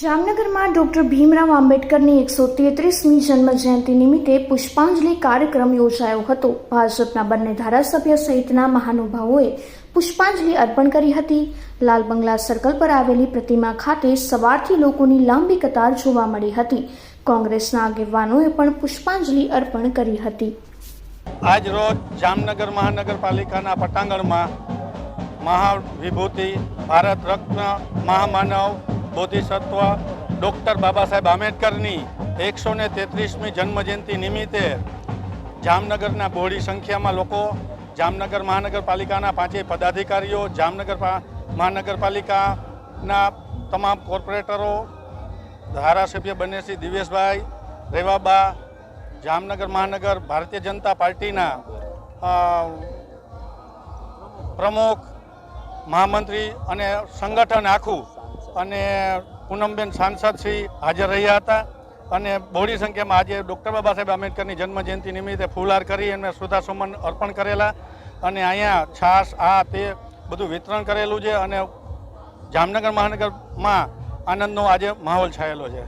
જામનગરમાં ડોક્ટર ભીમરાવ આંબેડકરની એકસો તેત્રીસમી જન્મજયંતિ નિમિત્તે પુષ્પાંજલિ કાર્યક્રમ યોજાયો હતો. ભાજપના બંને ધારાસભ્ય સહિતના મહાનુભાવોએ પુષ્પાંજલિ અર્પણ કરી હતી. લાલ બંગલા સર્કલ પર આવેલી પ્રતિમા ખાતે સવારથી લોકોની લાંબી કતાર જોવા મળી હતી. કોંગ્રેસના આગેવાનોએ પણ પુષ્પાંજલિ અર્પણ કરી હતી. આજ રોજ જામનગર મહાનગરપાલિકાના પટાંગણમાં મહાવિભૂતિ, ભારત રત્ન, મહામાનવ બોધિસત્વ ડૉક્ટર બાબા સાહેબ આંબેડકરની એકસો ને તેત્રીસમી જન્મજયંતિ નિમિત્તે જામનગરના બહોળી સંખ્યામાં લોકો જામનગર મહાનગરપાલિકાના પાંચેય પદાધિકારીઓ જામનગર મહાનગરપાલિકાના તમામ કોર્પોરેટરો ધારાસભ્ય બંને શ્રી દિવેશભાઈ રેવાબા જામનગર મહાનગર ભારતીય જનતા પાર્ટીના પ્રમુખ મહામંત્રી અને સંગઠન આખું અને પૂનમબેન સાંસદ શ્રી હાજર રહ્યા હતા. અને બહોળી સંખ્યામાં આજે ડૉક્ટર બાબા સાહેબ આંબેડકરની જન્મજયંતિ નિમિત્તે ફૂલહાર કરી અને શ્રદ્ધાસુમન અર્પણ કરેલા. અને અહીંયા છાશ આ તે બધું વિતરણ કરેલું છે અને જામનગર મહાનગરમાં આનંદનો આજે માહોલ છાયેલો છે.